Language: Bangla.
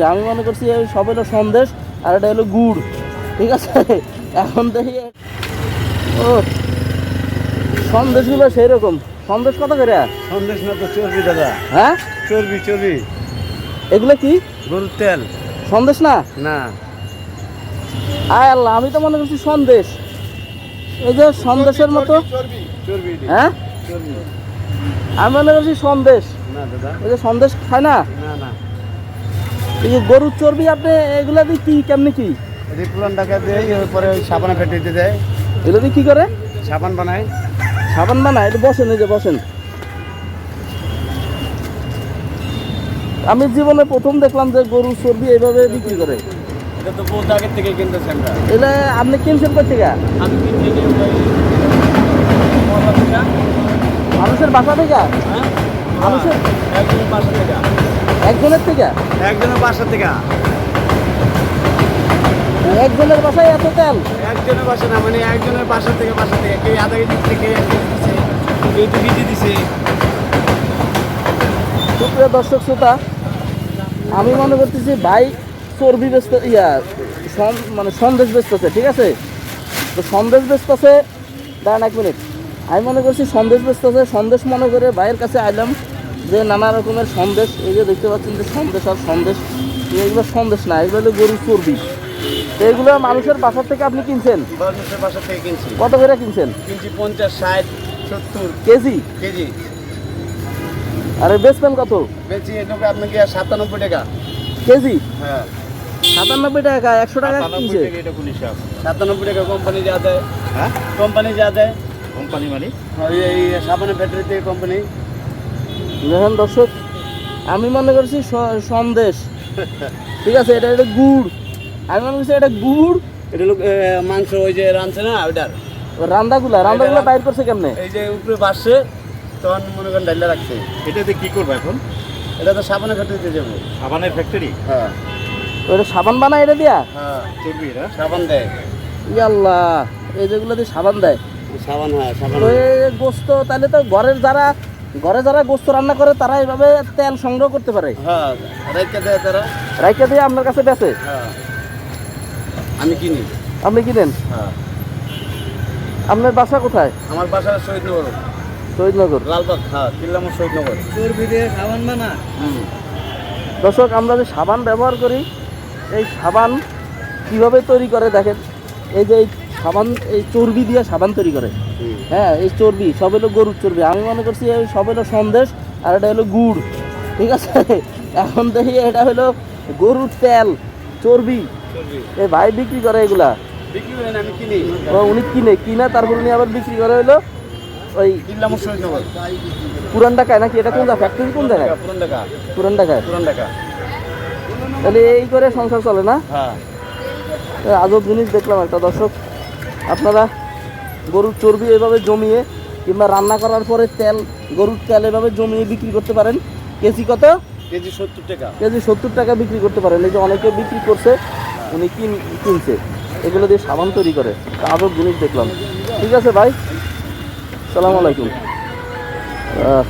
আমি মনে করছি সব হলো সন্দেশ আর এটা হলো গুড় ঠিক আছে? এখন দেখি। ও সন্দেশগুলো সেই রকম সন্দেশ কত করে? সন্দেশ না তো চর্বি দাদা। হ্যাঁ? চর্বি চর্বি। এগুলো কি? গরুর তেল। সন্দেশ না? না। আয় আল্লাহ আমি তো মনে করছি সন্দেশ। এই যে সন্দেশের মতো। চর্বি। হ্যাঁ? চর্বি। আমি মনে করছি সন্দেশ। না দাদা। এই যে সন্দেশ খায় না? না না। এই গরুর চর্বি আপনি এগুলা দিয়ে কি কেমনি কি? রিপুলান টাকা দেয় এরপরে ওই সাবানে ফেটে দিতে দেয়। এগুলো দিয়ে কি করে? সাবান বানায়। সাবান বানায়? এটা বসেন এই যে বসেন। আমি জীবনে প্রথম দেখলাম যে গরুর চর্বি এইভাবে বিক্রি করে। এটা তো বহুত আগের থেকে কিনতেছে আমরা এটা আপনি কিনছেন কোথা থেকে? আমি মানুষের বাসা থেকে? হ্যাঁ? মানুষের বাসা থেকে। একজনের থেকে? একজনের বাসা থেকে। একজনের বাসায় এত তেল? একজনের বাসা না মানে একজনের বাসা থেকে বাসা থেকে। কেউ আধা কেজি কেউ এক কেজি দিচ্ছে কেউ দু কেজি দিছে। সুপ্রিয় দর্শক শ্রোতা আমি মনে করতেছি ভাই চর্বি ব্যস্ত ইয়া মানে সন্দেশ ব্যস্ত আছে ঠিক আছে? তো সন্দেশ ব্যস্ত আছে দাঁড়ান এক মিনিট। আমি মনে করছি সন্দেশ ব্যস্ত আছে সন্দেশ মনে করে ভাইয়ের কাছে আইলাম। যে নানা রকমের সন্দেশ এই যে দেখতে পাচ্ছেন যে সন্দেশ আর সন্দেশ এগুলো সন্দেশ না এগুলো হলো গরুর চর্বি। এগুলো মানুষের বাসার থেকে আপনি কিনছেন? মানুষের বাসা থেকে কিনছি। কত করে কিনছেন? কিনছি পঞ্চাশ ষাট সত্তর কেজি? কেজি। আর বেচবেন কত? বেশি এটুকু আপনাকে সাতানব্বই টাকা। কেজি? হ্যাঁ। সাতানব্বই টাকা একশো টাকা কিনছে। সাতানব্বই টাকা কোম্পানি যা দেয়। হ্যাঁ? কোম্পানি যা দেয়। কোম্পানি মানে? এই সাবানের ব্যাটারি থেকে কোম্পানি। দেখেন দর্শক আমি মনে করছি স- সন্দেশ। ঠিক আছে এটা একটা গুড়। আমি মনে করছি এটা গুড়। এটা লোক মাংস ওই যে রাঁধছে না ওইটার। রান্দাগুলা রান্দাগুলা বাইর করছে কেমনে? এই যে উপরে বাসছে তখন মনে করেন ডাইলা রাখছে। এটাতে কি করব এখন? এটা তো সাবানের ফ্যাক্টরিতে যাব। সাবানের ফ্যাক্টরি হ্যাঁ। ওটা সাবান বানায় এটা দিয়া? হ্যাঁ। চর্বি এরা সাবান দেয়। ইয়াল্লাহ এই যেগুলো দিয়ে সাবান দেয়। সাবান হ্যাঁ সাবান। গোস্ত তাহলে তো ঘরের যারা ঘরে যারা গোস্ত রান্না করে তারা এইভাবে তেল সংগ্রহ করতে পারে। হ্যাঁ রাইকা দেয় তারা। রাইকা দিয়ে আপনার কাছে বেচে। হ্যাঁ। আমি কিনি। আপনি কিনেন? হ্যাঁ। আপনার বাসা কোথায়? আমার বাসা শহীদনগর শহীদনগর লালবাগ হ্যাঁ কিল্লামর শহীদনগর চর্বি দিয়ে সাবান বানা। দর্শক আমরা যে সাবান ব্যবহার করি এই সাবান কীভাবে তৈরি করে দেখেন? এই যে এই সাবান এই চর্বি দিয়ে সাবান তৈরি করে। হুম। হ্যাঁ এই চর্বি সব হলো গরুর চর্বি। আমি মনে করছি সব হলো সন্দেশ আর এটা হলো গুড় ঠিক আছে? এখন দেখি এটা হলো গরুর তেল চর্বি। এই ভাই বিক্রি করে এগুলা? উনি কিনে কিনে তারপর উনি আবার বিক্রি করে হলো ওই পুরান ঢাকায় নাকি? এটা কোন জায়গা ফ্যাক্টরি কোন জায়গায়? পুরান টাকা পুরান ঢাকায়? পুরান তাহলে এই করে সংসার চলে না? হ্যাঁ। আজব জিনিস দেখলাম একটা দর্শক। আপনারা গরুর চর্বি এভাবে জমিয়ে কিংবা রান্না করার পরে তেল গরুর তেল এভাবে জমিয়ে বিক্রি করতে পারেন। কেজি কত? কেজি সত্তর টাকা। কেজি সত্তর টাকা বিক্রি করতে পারেন। এই যে অনেকে বিক্রি করছে উনি কিন কিনছে। এগুলো দিয়ে সাবান তৈরি করে। আরও জিনিস দেখলাম। ঠিক আছে ভাই। সালাম আলাইকুম। আহ,